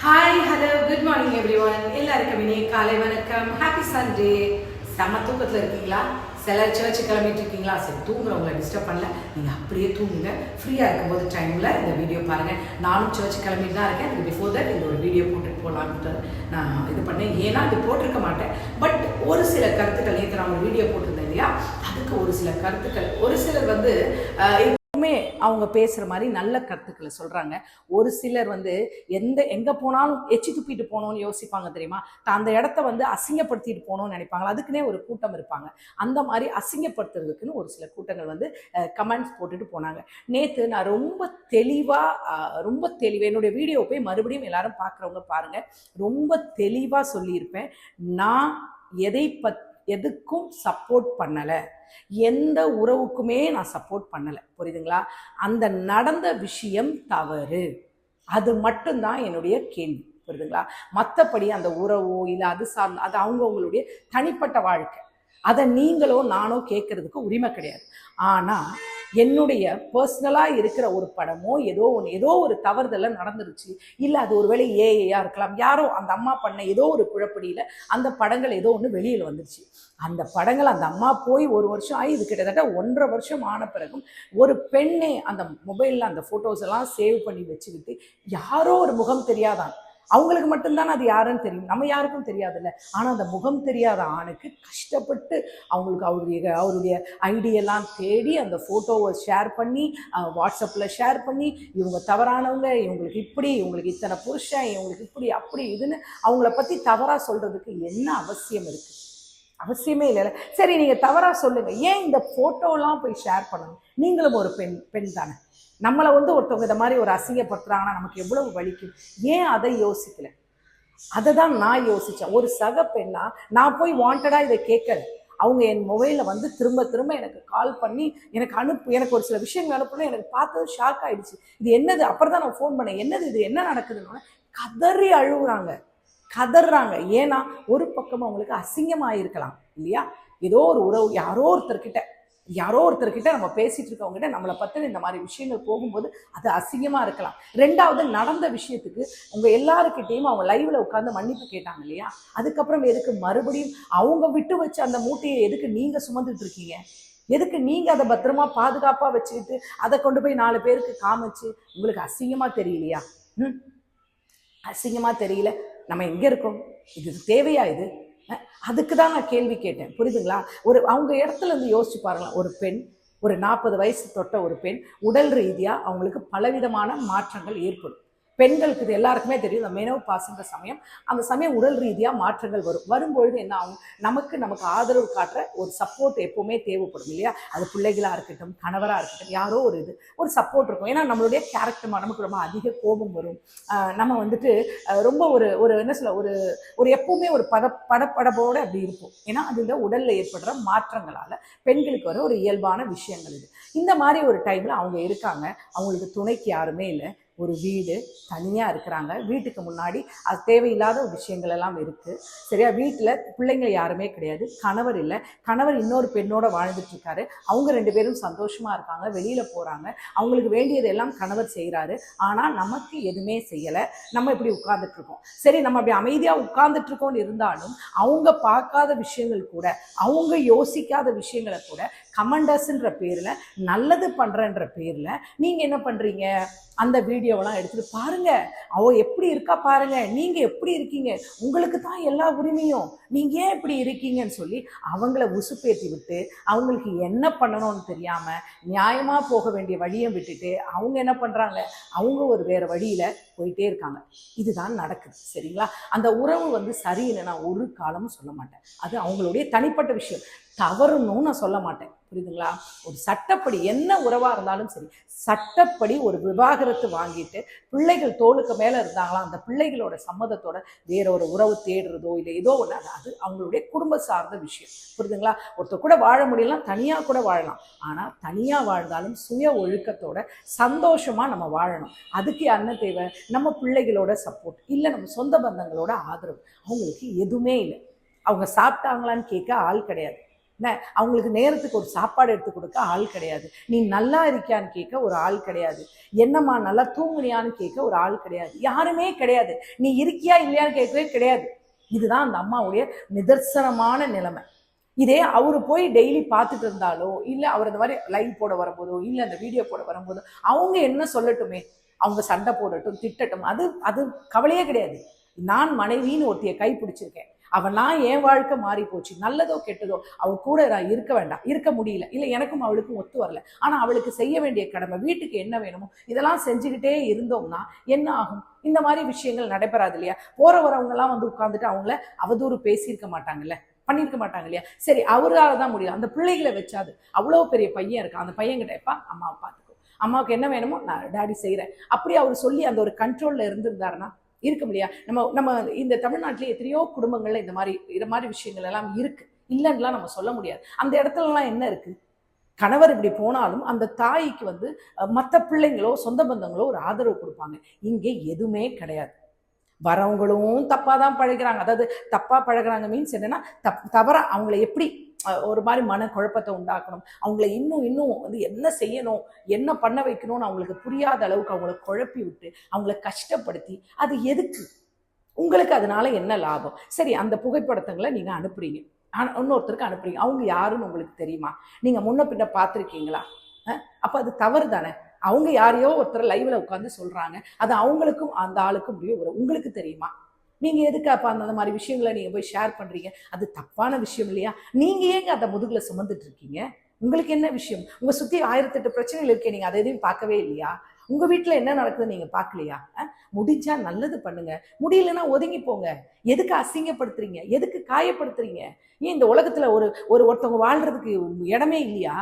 Hi hello good morning everyone எல்லாருக்கும் இனி காலை வணக்கம். ஹாப்பி சண்டே செம்ம தூக்கத்தில் இருக்கீங்களா? சிலர் சர்ச்சு கிளம்பிட்டு இருக்கீங்களா? சரி தூங்குறவங்கள டிஸ்டர்ப் பண்ணல. நீங்கள் அப்படியே தூங்குங்க. ஃப்ரீயாக இருக்கும்போது டைமில் இந்த வீடியோ பாருங்கள் நானும் சர்ச் கிளம்பிட்டு தான் இருக்கேன். அதுக்கு பிஃபோர் தட் இந்த ஒரு வீடியோ போட்டுட்டு போகலான்ட்டு நான் இது பண்ணேன். ஏன்னா இது போட்டிருக்க மாட்டேன். பட் ஒரு சில கருத்துக்கள் நேற்று நான் ஒரு வீடியோ போட்டிருந்தேன் இல்லையா? அதுக்கு ஒரு சில கருத்துக்கள். ஒரு சிலர் வந்து அஹ், எப்பவுமே அவங்க பேசுகிற மாதிரி நல்ல கருத்துக்களை சொல்கிறாங்க ஒரு சிலர் வந்து எந்த எங்கே போனாலும் எச்சி துப்பிட்டு போகணும்னு யோசிப்பாங்க தெரியுமா? தான் அந்த இடத்த வந்து அசிங்கப்படுத்திட்டு போகணும்னு நினைப்பாங்க. அதுக்குன்னே ஒரு கூட்டம் இருப்பாங்க. அந்த மாதிரி அசிங்கப்படுத்துறதுக்குன்னு ஒரு சில கூட்டங்கள் வந்து கமெண்ட்ஸ் போட்டுட்டு போனாங்க. நேற்று நான் ரொம்ப தெளிவாக ரொம்ப தெளிவாக என்னுடைய வீடியோ போய் மறுபடியும் எல்லாரும் பார்க்குறவங்க பாருங்கள் ரொம்ப தெளிவாக சொல்லியிருப்பேன். நான் எதை பத் எதுக்கும் சப்போர்ட் பண்ணலை. எந்த உறவுக்குமே நான் சப்போர்ட் பண்ணலை. புரியுதுங்களா? அந்த நடந்த விஷயம் தவறு. அது மட்டும்தான் என்னுடைய கேள்வி. புரியுதுங்களா? மற்றபடி அந்த உறவோ இல்லை அது சார்ந்த அது அவங்கவுங்களுடைய தனிப்பட்ட வாழ்க்கை. அதை நீங்களோ நானோ கேட்கறதுக்கு உரிமை கிடையாது. ஆனால் என்னுடைய பர்சனலாக இருக்கிற ஒரு படமோ ஏதோ ஒன்று ஏதோ ஒரு தவறுதலை நடந்துருச்சு. இல்லை அது ஒருவேளை ஏஐயா இருக்கலாம். யாரோ அந்த அம்மா பண்ண ஏதோ ஒரு குழப்படியில் அந்த படங்கள் ஏதோ ஒன்று வெளியில் வந்துருச்சு. அந்த படங்கள் அந்த அம்மா போய் ஒரு வருஷம் ஆகி இது கிட்டத்தட்ட ஒன்றரை வருஷம் ஆன பிறகும் ஒரு பெண்ணே அந்த மொபைலில் அந்த ஃபோட்டோஸ் எல்லாம் சேவ் பண்ணி வச்சுக்கிட்டு யாரோ ஒரு முகம் தெரியாதான். அவங்களுக்கு மட்டும்தான் அது யாருன்னு தெரியும். நம்ம யாருக்கும் தெரியாதுல்ல. ஆனால் அந்த முகம் தெரியாத ஆணுக்கு கஷ்டப்பட்டு அவங்களுக்கு அவருடைய அவருடைய ஐடியெல்லாம் தேடி அந்த ஃபோட்டோவை ஷேர் பண்ணி வாட்ஸ்அப்பில் ஷேர் பண்ணி இவங்க தவறானவங்க இவங்களுக்கு இப்படி இவங்களுக்கு இத்தனை புருஷன் இவங்களுக்கு இப்படி அப்படி இதுன்னு அவங்கள பற்றி தவறாக சொல்கிறதுக்கு என்ன அவசியம் இருக்குது அவசியமே இல்லைல்ல சரி நீங்கள் தவறாக சொல்லுங்கள் ஏன் இந்த ஃபோட்டோலாம் போய் ஷேர் பண்ணணும்? நீங்களும் ஒரு பெண் பெண் தானே நம்மளை வந்து ஒருத்தவங்க இதை மாதிரி ஒரு அசிங்கப்படுத்துறாங்கன்னா நமக்கு எவ்வளவு வலிக்கும்? ஏன் அதை யோசிக்கல? அதை தான் நான் யோசித்தேன் ஒரு சக பெண்ணா நான் போய் வாண்டடாக இதை கேட்கல. அவங்க என் மொபைலில் வந்து திரும்ப திரும்ப எனக்கு கால் பண்ணி எனக்கு அனுப்பு எனக்கு ஒரு சில விஷயங்கள் அனுப்புனா எனக்கு பார்த்தது ஷாக் ஆகிடுச்சு இது என்னது? அப்புறம் தான் நான் ஃபோன் பண்ணேன். என்னது இது? என்ன நடக்குதுன்னு கதறி அழுகுறாங்க. கதறாங்க. ஏன்னா ஒரு பக்கம் அவங்களுக்கு அசிங்கமாக இருக்கலாம் இல்லையா? ஏதோ ஒரு உறவு யாரோ ஒருத்தர்கிட்ட. யாரோ ஒருத்தர்கிட்ட நம்ம பேசிட்டு இருக்கவங்ககிட்ட நம்மளை பற்றின இந்த மாதிரி விஷயங்கள் போகும்போது அது அசிங்கமாக இருக்கலாம். ரெண்டாவது நடந்த விஷயத்துக்கு உங்கள் எல்லாருக்கிட்டேயும் அவங்க லைவில் உட்காந்து மன்னிப்பு கேட்டாங்க இல்லையா? அதுக்கப்புறம் எதுக்கு மறுபடியும் அவங்க விட்டு வச்ச அந்த மூட்டையை எதுக்கு நீங்கள் சுமந்துட்டு இருக்கீங்க? எதுக்கு நீங்கள் அதை பத்திரமா பாதுகாப்பாக வச்சுக்கிட்டு அதை கொண்டு போய் நாலு பேருக்கு காமிச்சு உங்களுக்கு அசிங்கமாக தெரியலையா? ம்? அசிங்கமாக தெரியல. நம்ம எங்கே இருக்கோம்? இது தேவையா இது? அதுக்கு தான் நான் கேள்வி கேட்டேன். புரியுதுங்களா? ஒரு அவங்க இடத்துல இருந்து யோசிச்சு பாருங்களேன். ஒரு பெண் ஒரு நாற்பது வயசு தொட்ட ஒரு பெண் உடல் ரீதியாக அவங்களுக்கு பலவிதமான மாற்றங்கள் ஏற்படும். பெண்களுக்கு இது எல்லாருக்குமே தெரியும். இந்த மெனோ பாசுன்ற சமயம். அந்த சமயம் உடல் ரீதியாக மாற்றங்கள் வரும். வரும்பொழுது என்ன ஆகும்? நமக்கு நமக்கு ஆதரவு காட்டுற ஒரு சப்போர்ட் எப்போவுமே தேவைப்படும் இல்லையா? அது பிள்ளைகளாக இருக்கட்டும் கணவராக இருக்கட்டும் யாரோ ஒரு இது ஒரு சப்போர்ட் இருக்கும். ஏன்னா நம்மளுடைய கேரக்டர் நமக்கு ரொம்ப அதிக கோபம் வரும். நம்ம வந்துட்டு ரொம்ப ஒரு ஒரு என்ன சொல்ல ஒரு ஒரு எப்பவுமே ஒரு பத படப்படப்போடு அப்படி இருப்போம். ஏன்னா அது இந்த உடலில் ஏற்படுற மாற்றங்களால் பெண்களுக்கு வர ஒரு இயல்பான விஷயங்கள் இது. இந்த மாதிரி ஒரு டைமில் அவங்க இருக்காங்க. அவங்களுக்கு துணைக்கு யாருமே இல்லை. ஒரு வீடு தனியாக இருக்கிறாங்க. வீட்டுக்கு முன்னாடி அது தேவையில்லாத விஷயங்கள் எல்லாம் இருக்குது சரியா? வீட்டில் பிள்ளைங்க யாருமே கிடையாது. கணவர் இல்லை. கணவர் இன்னொரு பெண்ணோட வாழ்ந்துட்டுருக்காரு அவங்க ரெண்டு பேரும் சந்தோஷமாக இருக்காங்க. வெளியில் போகிறாங்க அவங்களுக்கு வேண்டியதெல்லாம் கணவர் செய்கிறாரு ஆனால் நமக்கு எதுவுமே செய்யலை. நம்ம இப்படி உட்காந்துட்ருக்கோம் சரி நம்ம அப்படி அமைதியாக உட்காந்துட்ருக்கோன்னு இருந்தாலும் அவங்க பார்க்காத விஷயங்கள் கூட அவங்க யோசிக்காத விஷயங்களை கூட கமெண்டர்ஸ்ன்ற பேரில் நல்லது பண்ணுறன்ற பேரில் நீங்கள் என்ன பண்ணுறீங்க அந்த வீடியோவெல்லாம் எடுத்துகிட்டு பாருங்கள் அவ எப்படி இருக்கா பாருங்கள் நீங்கள் எப்படி இருக்கீங்க? உங்களுக்கு தான் எல்லா உரிமையும். நீங்கள் ஏன் இப்படி இருக்கீங்கன்னு சொல்லி அவங்கள உசுப்பேற்றி விட்டு அவங்களுக்கு என்ன பண்ணணும்னு தெரியாமல் நியாயமாக போக வேண்டிய வழியை விட்டுட்டு அவங்க என்ன பண்ணுறாங்க அவங்க ஒரு வேறு வழியில் போயிட்டே இருக்காங்க. இதுதான் நடக்குது. சரிங்களா? அந்த உறவு வந்து சரியில்லை நான் ஒரு காலமும் சொல்ல மாட்டேன். அது அவங்களுடைய தனிப்பட்ட விஷயம். தவறுன்னு நான் சொல்ல மாட்டேன். புரியுதுங்களா? ஒரு சட்டப்படி என்ன உறவாக இருந்தாலும் சரி சட்டப்படி ஒரு விவாகரத்து வாங்கிட்டு பிள்ளைகள் தோளுக்கு மேலே இருந்தாங்களா அந்த பிள்ளைகளோட சம்மதத்தோட வேற ஒரு உறவு தேடுறதோ இல்லை ஏதோ ஒன்று அது அவங்களுடைய குடும்ப சார்ந்த விஷயம். புரியுதுங்களா? ஒருத்தர் கூட வாழ முடியலாம் தனியாக கூட வாழலாம். ஆனால் தனியாக வாழ்ந்தாலும் சுய ஒழுக்கத்தோட சந்தோஷமாக நம்ம வாழணும். அதுக்கு என்ன தேவை? நம்ம பிள்ளைகளோட சப்போர்ட் இல்லை நம்ம சொந்த பந்தங்களோட ஆதரவு. அவங்களுக்கு எதுவுமே இல்லை. அவங்க சாப்பிட்டாங்களான்னு கேட்க ஆள் கிடையாது. என்ன? அவங்களுக்கு நேரத்துக்கு ஒரு சாப்பாடு எடுத்து கொடுக்க ஆள் கிடையாது. நீ நல்லா இருக்கியான்னு கேட்க ஒரு ஆள் கிடையாது. என்னம்மா நல்லா தூங்குனியான்னு கேட்க ஒரு ஆள் கிடையாது. யாருமே கிடையாது. நீ இருக்கியா இல்லையான்னு கேட்கவே கிடையாது. இதுதான் அந்த அம்மாவுடைய நிதர்சனமான நிலைமை. இதே அவர் போய் டெய்லி பார்த்துட்டு இருந்தாலோ இல்லை அவர் இந்த மாதிரி லைவ் போட வரும்போதோ இல்லை அந்த வீடியோ போட வரும்போதோ அவங்க என்ன சொல்லட்டுமே? அவங்க சண்டை போடட்டும் திட்டட்டும். அது அது கவலையே கிடையாது. நான் மனைவின்னு ஒருத்திய கை பிடிச்சிருக்கேன். அவன் நான் என் வாழ்க்கை மாறி போச்சு. நல்லதோ கெட்டதோ அவ கூட நான் இருக்க வேண்டாம். இருக்க முடியல. இல்லை எனக்கும் அவளுக்கும் ஒத்து வரல. ஆனால் அவளுக்கு செய்ய வேண்டிய கடமை வீட்டுக்கு என்ன வேணுமோ இதெல்லாம் செஞ்சுக்கிட்டே இருந்தோம்னா என்ன ஆகும்? இந்த மாதிரி விஷயங்கள் நடைபெறாது இல்லையா? போற வரவங்கலாம் வந்து உட்காந்துட்டு அவங்கள அவதூறு பேசியிருக்க மாட்டாங்கல்ல? பண்ணியிருக்க மாட்டாங்க இல்லையா? சரி அவரால் தான் முடியும். அந்த பிள்ளைகளை வச்சாது. அவ்வளோ பெரிய பையன் இருக்கான். அந்த பையன் கிட்ட எப்பா அப்பா அம்மாவுக்கு என்ன வேணுமோ நான் டாடி செய்கிறேன் அப்படி அவர் சொல்லி அந்த ஒரு கண்ட்ரோலில் இருந்திருந்தாருன்னா இருக்க முடியா? நம்ம நம்ம இந்த தமிழ்நாட்டிலே எத்தனையோ குடும்பங்கள்ல இந்த மாதிரி இந்த மாதிரி விஷயங்கள் எல்லாம் இருக்கு. இல்லைன்னுலாம் நம்ம சொல்ல முடியாது. அந்த இடத்துலலாம் என்ன இருக்கு? கணவர் இப்படி போனாலும் அந்த தாய்க்கு வந்து மற்ற பிள்ளைங்களோ சொந்த பந்தங்களோ ஒரு ஆதரவு கொடுப்பாங்க. இங்கே எதுவுமே கிடையாது. வரவங்களும் தப்பாக தான் பழகுறாங்க. அதாவது தப்பாக பழகுறாங்க மீன்ஸ் என்னன்னா தப் தவறாக அவங்கள எப்படி ஒரு மாதிரி மன குழப்பத்தை உண்டாக்கணும். அவங்கள இன்னும் இன்னும் வந்து என்ன செய்யணும் என்ன பண்ண வைக்கணும்னு அவங்களுக்கு புரியாத அளவுக்கு அவங்கள குழப்பி விட்டு அவங்கள கஷ்டப்படுத்தி அது எதுக்கு? உங்களுக்கு அதனால என்ன லாபம்? சரி அந்த புகைப்படத்தங்களை நீங்கள் அனுப்புறீங்க. இன்னொருத்தருக்கு அனுப்புறீங்க. அவங்க யாருன்னு உங்களுக்கு தெரியுமா? நீங்கள் முன்ன பின்ன பார்த்துருக்கீங்களா? அப்போ அது தவறு தானே அவங்க யாரையோ ஒருத்தர் லைவ்ல உட்காந்து சொல்றாங்க. அது அவங்களுக்கும் அந்த ஆளுக்கும் முடியும் வரும் உங்களுக்கு தெரியுமா? நீங்கள் எதுக்கு அப்போ அந்த மாதிரி விஷயங்களை நீங்கள் போய் ஷேர் பண்ணுறீங்க அது தப்பான விஷயம் இல்லையா? நீங்கள் ஏங்க அதை முதுகில் சுமந்துட்டு இருக்கீங்க? உங்களுக்கு என்ன விஷயம்? உங்கள் சுற்றி ஆயிரத்தெட்டு பிரச்சனைகள் இருக்கே நீங்கள் அதை எதையும் பார்க்கவே இல்லையா? உங்கள் வீட்டில் என்ன நடக்குதுன்னு நீங்கள் பார்க்கலையா? அஹ்? முடிஞ்சா நல்லது பண்ணுங்க. முடியலன்னா ஒதுங்கி போங்க. எதுக்கு அசிங்கப்படுத்துறீங்க? எதுக்கு காயப்படுத்துறீங்க? ஏன் இந்த உலகத்தில் ஒரு ஒரு ஒருத்தவங்க வாழ்கிறதுக்கு இடமே இல்லையா?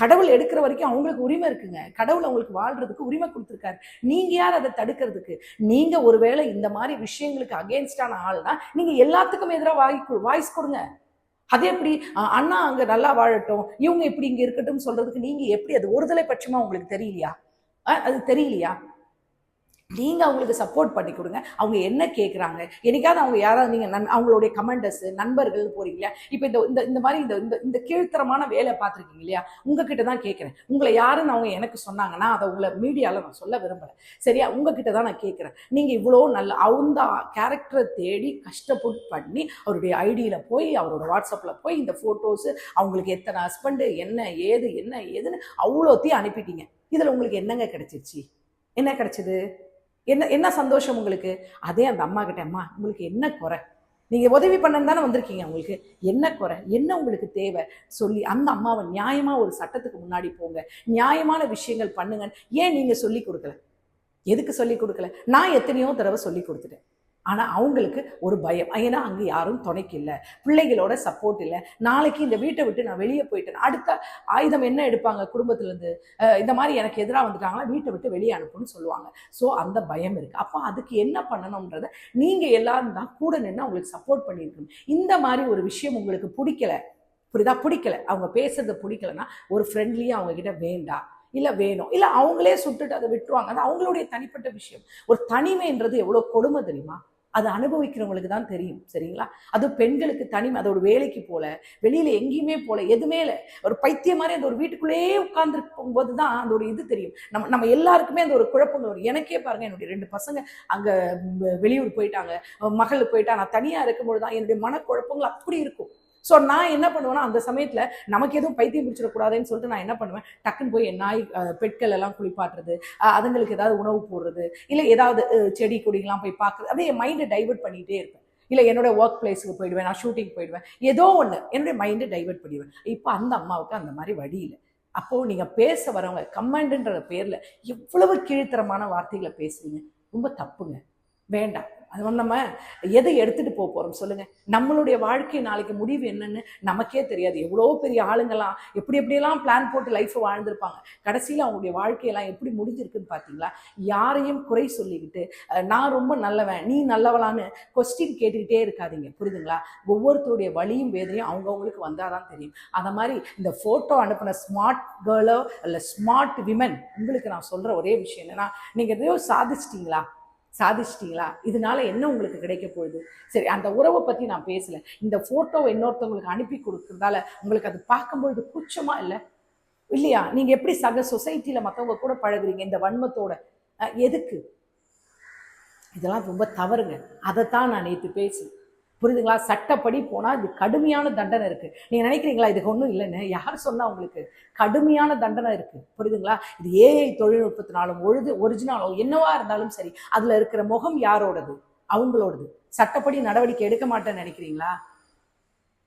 கடவுள் எடுக்கிற வரைக்கும் அவங்களுக்கு உரிமை இருக்குங்க. கடவுள் அவங்களுக்கு வாழ்றதுக்கு உரிமை கொடுத்துருக்காரு. நீங்க யார் அதை தடுக்கிறதுக்கு? நீங்க ஒருவேளை இந்த மாதிரி விஷயங்களுக்கு அகேன்ஸ்டான ஆள்னா நீங்க எல்லாத்துக்கும் எதிராக வாய் வாய்ஸ் கொடுங்க. அது எப்படி? அண்ணா அங்க நல்லா வாழட்டும். இவங்க இப்படி இங்க இருக்கட்டும் சொல்றதுக்கு நீங்க எப்படி அது ஒருதலை பட்சமா உங்களுக்கு தெரியலையா? அது தெரியலையா? நீங்கள் அவங்களுக்கு சப்போர்ட் பண்ணி கொடுங்க. அவங்க என்ன கேட்குறாங்க என்னைக்காவது அவங்க யாராவது நீங்கள் நன் அவங்களுடைய கமெண்டர்ஸ் நண்பர்கள் போகிறீங்களா இல்லையா இப்போ இந்த இந்த இந்த மாதிரி இந்த இந்த இந்த கீழ்த்தரமான வேலை பார்த்துருக்கீங்க இல்லையா? உங்ககிட்ட தான் கேட்குறேன் உங்களை யாருன்னு அவங்க எனக்கு சொன்னாங்கன்னா அதை உங்களை மீடியாவில் நான் சொல்ல விரும்பலை. சரியா? உங்ககிட்ட தான் நான் கேட்குறேன் நீங்கள் இவ்வளோ நல்ல அந்த கேரக்டரை தேடி கஷ்டப்பட்டு பண்ணி அவருடைய ஐடியில் போய் அவரோட வாட்ஸ்அப்பில் போய் இந்த ஃபோட்டோஸு அவங்களுக்கு எத்தனை ஹஸ்பண்டு என்ன ஏது என்ன ஏதுன்னு அவ்வளோத்தையும் அனுப்பிட்டீங்க. இதில் உங்களுக்கு என்னங்க கிடைச்சிருச்சு? என்ன கிடச்சிது? என்ன என்ன சந்தோஷம் உங்களுக்கு? அதே அந்த அம்மா கிட்ட அம்மா உங்களுக்கு என்ன குறை? நீங்கள் உதவி பண்ணன்னு தானே வந்திருக்கீங்க உங்களுக்கு. என்ன குறை? என்ன உங்களுக்கு தேவை? சொல்லி அந்த அம்மாவை நியாயமாக ஒரு சட்டத்துக்கு முன்னாடி போங்க. நியாயமான விஷயங்கள் பண்ணுங்கன்னு ஏன் நீங்கள் சொல்லி கொடுக்கல? எதுக்கு சொல்லி கொடுக்கல? நான் எத்தனையோ தடவை சொல்லி கொடுத்துட்டேன். ஆனால் அவங்களுக்கு ஒரு பயம். ஏன்னா அங்கே யாரும் துணைக்கு இல்லை பிள்ளைகளோட சப்போர்ட் இல்லை. நாளைக்கு இந்த வீட்டை விட்டு நான் வெளியே போயிட்டேன். அடுத்த ஆயுதம் என்ன எடுப்பாங்க குடும்பத்துலேருந்து? இந்த மாதிரி எனக்கு எதிராக வந்துட்டாங்கன்னா வீட்டை விட்டு வெளியே அனுப்புன்னு சொல்லுவாங்க. ஸோ அந்த பயம் இருக்குது அப்போ அதுக்கு என்ன பண்ணணுன்றத நீங்கள் எல்லாரும் தான் கூட நின்று அவங்களுக்கு சப்போர்ட் பண்ணியிருக்கணும். இந்த மாதிரி ஒரு விஷயம் உங்களுக்கு பிடிக்கல. புரியுதா? பிடிக்கல. அவங்க பேசுறது பிடிக்கலன்னா ஒரு ஃப்ரெண்ட்லியாக அவங்க கிட்ட வேண்டாம் இல்லை வேணும். இல்லை அவங்களே சுட்டுட்டு அதை விட்டுருவாங்க. அது அவங்களுடைய தனிப்பட்ட விஷயம். ஒரு தனிமைன்றது எவ்வளோ கொடுமை தெரியுமா? அது அனுபவிக்கிறவங்களுக்கு தான் தெரியும் சரிங்களா? அது பெண்களுக்கு தனிமை அது ஒரு வேலைக்கு போல வெளியில எங்கேயுமே போல எதுவுமே இல்லை. ஒரு பைத்தியம் மாதிரி அந்த ஒரு வீட்டுக்குள்ளேயே உட்கார்ந்துருக்கும் போது தான் அந்த ஒரு இது தெரியும். நம்ம நம்ம எல்லாருக்குமே அந்த ஒரு குழப்பங்கள் வரும். எனக்கே பாருங்க என்னுடைய ரெண்டு பசங்க அங்க வெளியூர் போயிட்டாங்க மகள் போயிட்டா நான் தனியா இருக்கும்பொழுது தான் என்னுடைய மனக்குழப்பங்கள் அப்படி இருக்கும். ஸோ நான் என்ன பண்ணுவேன்னா அந்த சமயத்தில் நமக்கு எதுவும் பைத்தியம் பிடிச்சிடக்கூடாதுன்னு சொல்லிட்டு நான் என்ன பண்ணுவேன்? டக்குன்னு போய் நாய் பெட்கள் எல்லாம் குளிப்பாட்டுறது அதுங்களுக்கு ஏதாவது உணவு போடுறது இல்லை ஏதாவது செடி கொடிகள்லாம் போய் பார்க்குறது அப்படியே என் மைண்டை டைவர்ட் பண்ணிகிட்டே இருப்பேன். இல்லை என்னோட ஒர்க் பிளேஸுக்கு போயிடுவேன் நான் ஷூட்டிங் போயிடுவேன் ஏதோ ஒன்று என்னுடைய மைண்டை டைவர்ட் பண்ணிடுவேன். இப்போ அந்த அம்மாவுக்கு அந்த மாதிரி வழி இல்லை. அப்போது நீங்கள் பேச வரவங்க கமாண்டுன்ற பேரில் எவ்வளவு கீழ்த்தரமான வார்த்தைகளை பேசுறீங்க? ரொம்ப தப்புங்க. வேண்டாம். அது நம்ம எதை எடுத்துகிட்டு போக போகிறோம் சொல்லுங்கள் நம்மளுடைய வாழ்க்கை நாளைக்கு முடிவு என்னன்னு நமக்கே தெரியாது. எவ்வளோ பெரிய ஆளுங்கெல்லாம் எப்படி எப்படியெல்லாம் பிளான் போட்டு லைஃப்பை வாழ்ந்துருப்பாங்க. கடைசியில் அவங்களுடைய வாழ்க்கையெல்லாம் எப்படி முடிஞ்சிருக்குன்னு பார்த்தீங்களா யாரையும் குறை சொல்லிக்கிட்டு நான் ரொம்ப நல்லவன் நீ நல்லவளான்னு கொஸ்டின் கேட்டுக்கிட்டே இருக்காதீங்க. புரியுதுங்களா? ஒவ்வொருத்தருடைய வழியும் வேதனையும் அவங்கவுங்களுக்கு வந்தால் தான் தெரியும். அந்த மாதிரி இந்த ஃபோட்டோ அனுப்பின ஸ்மார்ட் கேர்ளோ இல்லை ஸ்மார்ட் விமன் உங்களுக்கு நான் சொல்கிற ஒரே விஷயம் என்னன்னா நீங்கள் எதையோ சாதிச்சிட்டிங்களா? சாதிச்சிட்டிங்களா? இதனால என்ன உங்களுக்கு கிடைக்க போகுது? சரி அந்த உறவை பற்றி நான் பேசலை. இந்த ஃபோட்டோ இன்னொருத்தவங்களுக்கு அனுப்பி கொடுக்குறதால உங்களுக்கு அது பார்க்கும்பொழுது கூச்சமாக இல்லை? இல்லையா? நீங்கள் எப்படி சக சொசைட்டியில் மற்றவங்க கூட பழகுறீங்க? இந்த வன்மத்தோட எதுக்கு? இதெல்லாம் ரொம்ப தவறுங்க. அதைத்தான் நான் நேற்று பேசுவேன் புரியுதுங்களா? சட்டப்படி போனால் இது கடுமையான தண்டனை இருக்குது நீங்கள் நினைக்கிறீங்களா இதுக்கு ஒன்றும் இல்லைன்னு? யார் சொன்னால் உங்களுக்கு கடுமையான தண்டனை இருக்குது புரியுதுங்களா? இது ஏஐ தொழில்நுட்பத்தினாலும் ஒழுது ஒரிஜினாலோ என்னவா இருந்தாலும் சரி அதில் இருக்கிற முகம் யாரோடது? அவங்களோடது. சட்டப்படி நடவடிக்கை எடுக்க மாட்டேன்னு நினைக்கிறீங்களா?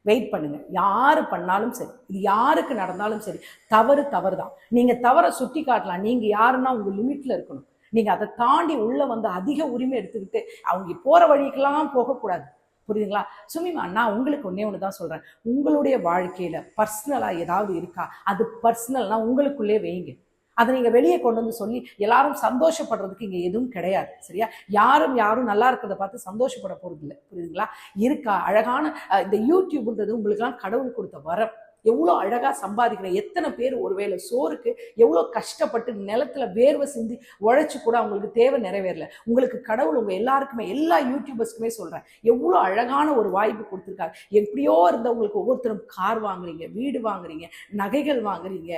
வெயிட் பண்ணுங்க. யாரு பண்ணாலும் சரி இது யாருக்கு நடந்தாலும் சரி தவறு தவறு தான் நீங்க தவறை சுட்டி காட்டலாம். நீங்க யாருன்னா உங்க லிமிட்ல இருக்கணும். நீங்க அதை தாண்டி உள்ள வந்து அதிக உரிமை எடுத்துக்கிட்டு அவங்க போற வழிக்கெல்லாம் போகக்கூடாது. புரியுதுங்களா? சுமிமா நான் உங்களுக்கு ஒன்றே ஒன்று தான் சொல்கிறேன் உங்களுடைய வாழ்க்கையில் பர்சனலாக ஏதாவது இருக்கா? அது பர்சனல்னால் உங்களுக்குள்ளே வைங்க. அதை நீங்கள் வெளியே கொண்டு வந்து சொல்லி எல்லாரும் சந்தோஷப்படுறதுக்கு இங்கே எதுவும் கிடையாது சரியா? யாரும் யாரும் நல்லா இருக்கிறத பார்த்து சந்தோஷப்பட போகிறது இல்லை புரியுதுங்களா? இருக்கா? அழகான இந்த யூடியூப்ன்றது உங்களுக்குலாம் கடவுள் கொடுத்த வரம். எவ்வளோ அழகாக சம்பாதிக்கிறேன் எத்தனை பேர் ஒருவேளை சோறுக்கு எவ்வளோ கஷ்டப்பட்டு நிலத்துல வேர்வை சிந்தி உழைச்சி கூட அவங்களுக்கு தேவை நிறைவேறல. உங்களுக்கு கடவுள் உங்கள் எல்லாருக்குமே எல்லா யூடியூபர்ஸ்க்குமே சொல்கிறேன் எவ்வளோ அழகான ஒரு வாய்ப்பு கொடுத்துருக்காரு. எப்படியோ இருந்தவங்களுக்கு ஒவ்வொருத்தரும் கார் வாங்குறீங்க வீடு வாங்குறீங்க நகைகள் வாங்குறீங்க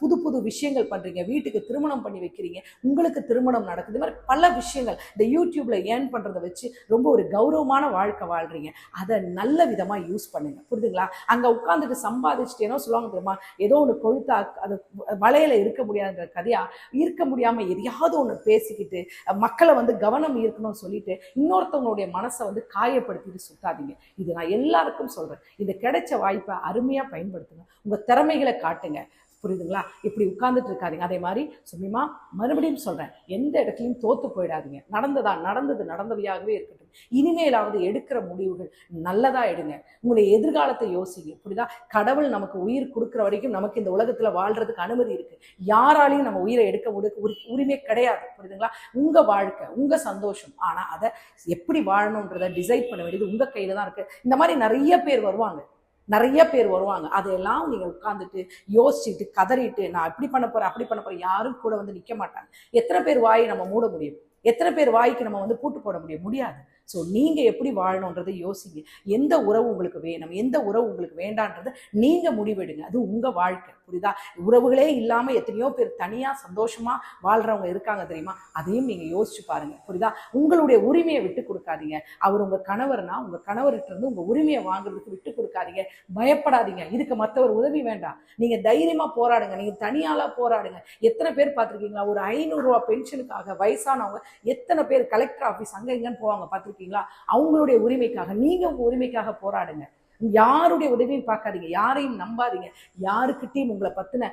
புது புது விஷயங்கள் பண்ணுறீங்க வீட்டுக்கு திருமணம் பண்ணி வைக்கிறீங்க உங்களுக்கு திருமணம் நடக்குது. இது மாதிரி பல விஷயங்கள் இந்த யூடியூப்பில் ஏர்ன் பண்ணுறதை வச்சு ரொம்ப ஒரு கௌரவமான வாழ்க்கை வாழ்கிறீங்க அதை நல்ல விதமாக யூஸ் பண்ணுங்க. புரியுதுங்களா? அங்கே உட்காந்துட்டு சம்பாதிச்சுட்டேனோ சொல்லுவாங்க தெரியுமா? ஏதோ ஒன்று கொழுத்தா அது வலையில இருக்க முடியாதுன்ற கதையா? இருக்க முடியாம எதையாவது ஒன்று பேசிக்கிட்டு மக்களை வந்து கவனம் ஈர்க்கணும்னு சொல்லிட்டு இன்னொருத்தவங்களுடைய மனசை வந்து காயப்படுத்திட்டு சுத்தாதீங்க. இது நான் எல்லாருக்கும் சொல்றேன். இந்த கிடைச்ச வாய்ப்பை அருமையா பயன்படுத்துங்க. உங்க திறமைகளை காட்டுங்க. புரியுதுங்களா? இப்படி உட்கார்ந்துட்டு இருக்காதிங்க அதே மாதிரி சுமிமா மறுபடியும் சொல்கிறேன் எந்த இடத்துலையும் தோத்து போயிடாதீங்க. நடந்ததா நடந்தது நடந்தவையாகவே இருக்கட்டும். இனிமேலாவது எடுக்கிற முடிவுகள் நல்லதா எடுங்க. உங்களுடைய எதிர்காலத்தை யோசிங்க. புரியுதா? கடவுள் நமக்கு உயிர் கொடுக்குற வரைக்கும் நமக்கு இந்த உலகத்தில் வாழ்றதுக்கு அனுமதி இருக்கு. யாராலையும் நம்ம உயிரை எடுக்க முடி- உரி- உரிமை கிடையாது. புரியுதுங்களா? உங்க வாழ்க்கை உங்க சந்தோஷம். ஆனா அதை எப்படி வாழணுன்றதை டிசைட் பண்ண வேண்டியது உங்க கையில தான் இருக்கு. இந்த மாதிரி நிறைய பேர் வருவாங்க. நிறைய பேர் வருவாங்க. அதையெல்லாம் நீங்கள் உட்காந்துட்டு யோசிச்சுட்டு கதறிட்டு நான் இப்படி பண்ண போகிறேன் அப்படி பண்ண போகிறேன் யாரும் கூட வந்து நிற்க மாட்டாங்க. எத்தனை பேர் வாயை நம்ம மூட முடியும்? எத்தனை பேர் வாய்க்கு நம்ம வந்து பூட்டு போட முடியும்? முடியாது. ஸோ நீங்கள் எப்படி வாழணுன்றதை யோசிங்க. எந்த உறவு உங்களுக்கு வேணும்? எந்த உறவு உங்களுக்கு வேண்டான்றதை நீங்கள் முடிவெடுங்க. அது உங்கள் வாழ்க்கை. புரியுதா? உறவுகளே இல்லாமல் எத்தனையோ பேர் தனியாக சந்தோஷமாக வாழ்கிறவங்க இருக்காங்க தெரியுமா? அதையும் நீங்கள் யோசிச்சு பாருங்கள் புரியுதா? உங்களுடைய உரிமையை விட்டு கொடுக்காதீங்க. அவர் உங்கள் கணவர்னா உங்கள் கணவர்கிட்ட இருந்து உங்கள் உரிமையை வாங்குறதுக்கு விட்டு கொடுக்காதீங்க. பயப்படாதீங்க. இதுக்கு மற்றவர் உதவி வேண்டாம். நீங்கள் தைரியமாக போராடுங்க. நீங்கள் தனியாலாக போராடுங்க. எத்தனை பேர் பார்த்துருக்கீங்களா? ஒரு ஐநூறுரூவா பென்ஷனுக்காக வயசானவங்க எத்தனை பேர் கலெக்டர் ஆஃபீஸ் அங்க இங்கேன்னு போவாங்க பார்த்துருக்கீங்க இருக்கீங்களா? அவங்களுடைய உரிமைக்காக நீங்க உங்க உரிமைக்காக போராடுங்க. யாருடைய உதவியும் பார்க்காதீங்க. யாரையும் நம்பாதீங்க. யாருக்கிட்டையும் உங்களை பத்தின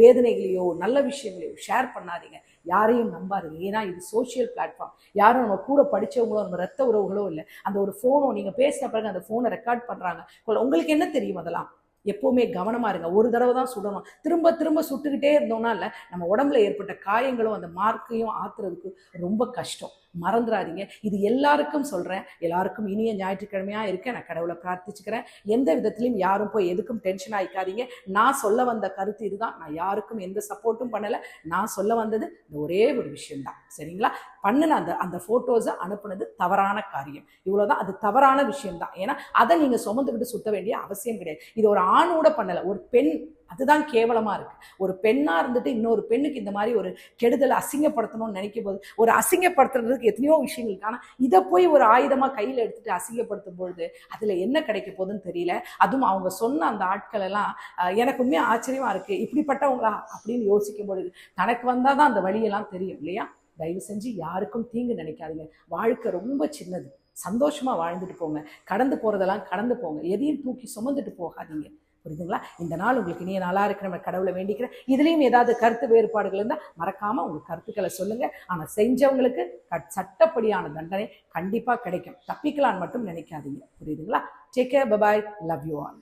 வேதனைகளையோ நல்ல விஷயங்களையோ ஷேர் பண்ணாதீங்க. யாரையும் நம்பாதீங்க. ஏன்னா இது சோஷியல் பிளாட்ஃபார்ம் யாரும் நம்ம கூட படிச்சவங்களோ நம்ம ரத்த உறவுகளோ இல்லை. அந்த ஒரு ஃபோனோ நீங்கள் பேசின பிறகு அந்த ஃபோனை ரெக்கார்ட் பண்ணுறாங்க உங்களுக்கு என்ன தெரியும் அதெல்லாம்? எப்போவுமே கவனமாக இருங்க. ஒரு தடவை தான் சுடணும். திரும்ப திரும்ப சுட்டுக்கிட்டே இருந்தோம்னா இல்லை நம்ம உடம்புல ஏற்பட்ட காயங்களும் அந்த மார்க்கையும் ஆத்துறதுக்கு ரொம்ப கஷ்டம். மறந்துடாதீங்க இது எல்லாருக்கும் சொல்கிறேன் எல்லாருக்கும் இனிய ஞாயிற்றுக்கிழமையாக இருக்க நான் கடவுளை பிரார்த்திச்சுக்கிறேன். எந்த விதத்திலையும் யாரும் போய் எதுக்கும் டென்ஷன் ஆகிக்காதீங்க நான் சொல்ல வந்த கருத்து இதுதான். நான் யாருக்கும் எந்த சப்போர்ட்டும் பண்ணலை. நான் சொல்ல வந்தது இந்த ஒரே ஒரு விஷயம்தான். சரிங்களா? பண்ணுன அந்த அந்த ஃபோட்டோஸை அனுப்புனது தவறான காரியம். இவ்வளோதான் அது தவறான விஷயம்தான். ஏன்னா அதை நீங்கள் சுமந்துக்கிட்டு சுத்த வேண்டிய அவசியம் கிடையாது. இது ஒரு ஆணோட பண்ணலை. ஒரு பெண் அதுதான் கேவலமாக இருக்குது ஒரு பெண்ணாக இருந்துட்டு இன்னொரு பெண்ணுக்கு இந்த மாதிரி ஒரு கெடுதலை அசிங்கப்படுத்தணும்னு நினைக்கும் போது ஒரு அசிங்கப்படுத்துறதுக்கு எத்தனையோ விஷயங்கள் இருக்கு. இதை போய் ஒரு ஆயுதமாக கையில் எடுத்துகிட்டு அசிங்கப்படுத்தும் பொழுது அதில் என்ன கிடைக்க போகுதுன்னு தெரியல. அதுவும் அவங்க சொன்ன அந்த ஆட்கள் எல்லாம் எனக்குமே ஆச்சரியமாக இருக்குது இப்படிப்பட்டவங்களா அப்படின்னு யோசிக்கும் பொழுது தனக்கு வந்தால் தான் அந்த வழியெல்லாம் தெரியும் இல்லையா? தயவு செஞ்சு யாருக்கும் தீங்கு நினைக்காதீங்க. வாழ்க்கை ரொம்ப சின்னது. சந்தோஷமாக வாழ்ந்துட்டு போங்க. கடந்து போகிறதெல்லாம் கடந்து போங்க. எதையும் தூக்கி சுமந்துட்டு போகாதீங்க. புரியுதுங்களா? இந்த நாள் உங்களுக்கு இனிய நாளாக இருக்கிற நம்ம கடவுளை வேண்டிக்கிறேன். இதுலேயும் ஏதாவது கருத்து வேறுபாடுகள் இருந்தால் மறக்காமல் உங்கள் கருத்துக்களை சொல்லுங்கள் ஆனால் செஞ்சவங்களுக்கு சட்டப்படியான தண்டனை கண்டிப்பாக கிடைக்கும். தப்பிக்கலான்னு மட்டும் நினைக்காதீங்க. புரியுதுங்களா? Take care bye bye love you all